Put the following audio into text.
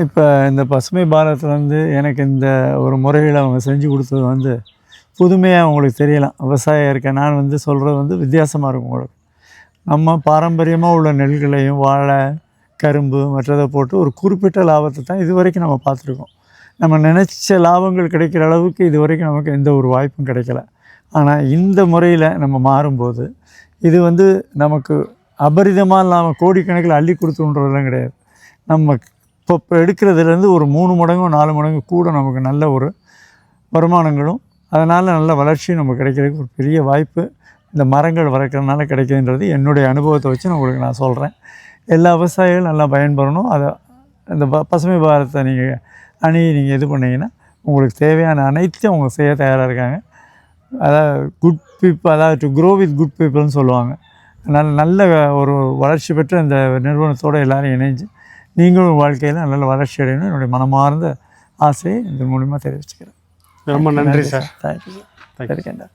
இப்போ இந்த பசுமை பாரத்தில் வந்து எனக்கு இந்த ஒரு முறையில் அவங்க செஞ்சு கொடுத்தது வந்து புதுமையாக உங்களுக்கு தெரியலாம். விவசாயம் இருக்க நான் வந்து சொல்கிறது வந்து வித்தியாசமாக இருக்கும் உங்களுக்கு. நம்ம பாரம்பரியமாக உள்ள நெல்களையும் வாழை கரும்பு மற்றதை போட்டு ஒரு குறிப்பிட்ட லாபத்தை தான் இது வரைக்கும் நம்ம பார்த்துருக்கோம். நம்ம நினச்ச லாபங்கள் கிடைக்கிற அளவுக்கு இது வரைக்கும் நமக்கு எந்த ஒரு வாய்ப்பும் கிடைக்கல. ஆனால் இந்த முறையில் நம்ம மாறும்போது இது வந்து நமக்கு அபரிதமாக இல்லாமல் கோடிக்கணக்கில் அள்ளி கொடுத்துன்றதெல்லாம் கிடையாது. நம்ம இப்போ எடுக்கிறதுலேருந்து ஒரு மூணு மடங்கு நாலு மடங்கு கூட நமக்கு நல்ல ஒரு வருமானங்களும் அதனால் நல்ல வளர்ச்சியும் நமக்கு கிடைக்கிறதுக்கு ஒரு பெரிய வாய்ப்பு. இந்த மரங்கள் வளர்க்குறதுனால கிடைக்குதுன்றது என்னுடைய அனுபவத்தை வச்சு நான் உங்களுக்கு நான் சொல்கிறேன் எல்லா விவசாயிகளும் நல்லா பயன்பெறணும். அதை இந்த ப பசுமை பாரத்தை நீங்கள் அணி நீங்கள் இது பண்ணீங்கன்னா உங்களுக்கு தேவையான அனைத்தையும் அவங்க செய்ய தயாராக இருக்காங்க. அதாவது குட் பீப்புள் அதாவது டு க்ரோ வித் குட் பீப்புள்னு சொல்லுவாங்க. அதனால் நல்ல ஒரு வளர்ச்சி பெற்ற இந்த நிறுவனத்தோடு எல்லோரும் இணைஞ்சு நீங்களும் வாழ்க்கையில் நல்ல வளர்ச்சி அடையணும். என்னுடைய மனமார்ந்த ஆசையை இதன் மூலிமா தெரிவிச்சுக்கிறேன். ரொம்ப நன்றி சார். தேங்க்யூ சார் இருக்கேன்டா